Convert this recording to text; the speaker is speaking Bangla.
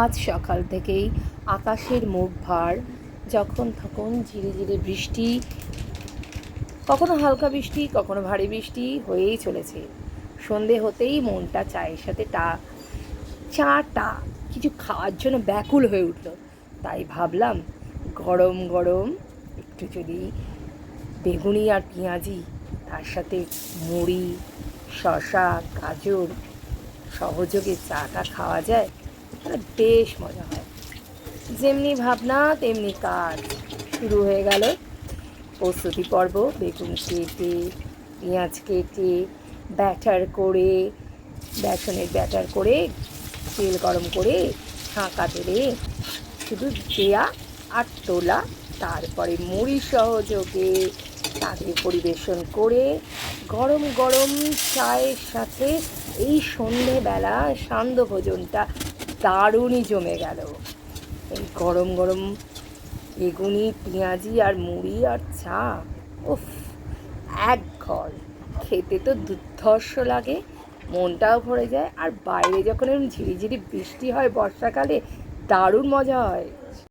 আজ সকাল থেকেই আকাশের মুখ ভার, যখন তখন ঝিরে ঝিরে বৃষ্টি, কখনো হালকা বৃষ্টি, কখনো ভারী বৃষ্টি হয়েই চলেছে। সন্ধে হতেই মনটা চায়ের সাথে টা চাটা কিছু খাওয়ার জন্য ব্যাকুল হয়ে উঠল। তাই ভাবলাম, গরম গরম একটু যদি বেগুনি আর পেঁয়াজি, তার সাথে মুড়ি শশা গাজর, সহযোগে চাটা খাওয়া যায়। বেশ মজা হয়। যেমনি ভাবনা, তেমনি কাজ। শুরু হয়ে গেল প্রস্তুতি পর্ব। বেগুন কেটে, পেঁয়াজ কেটে, ব্যাটার করে, বেসনের ব্যাটার করে, তেল গরম করে ছাঁকা তেলে শুধু দেয়া আর তোলা, তারপরে মুড়ি সহযোগে তাকে পরিবেশন করে গরম গরম চায়ের সাথে এই সন্ধেবেলা সান্ধ্য ভোজনটা দারুণই জমে গেল। এই গরম গরম বেগুনি, পেঁয়াজি আর মুড়ি আর চা, উফ, এক ঘর। খেতে তো দুর্ধর্ষ লাগে, মনটাও ভরে যায়, আর বাইরে যখন এরকম ঝিরিঝিরি বৃষ্টি হয় বর্ষাকালে, দারুণ মজা হয়।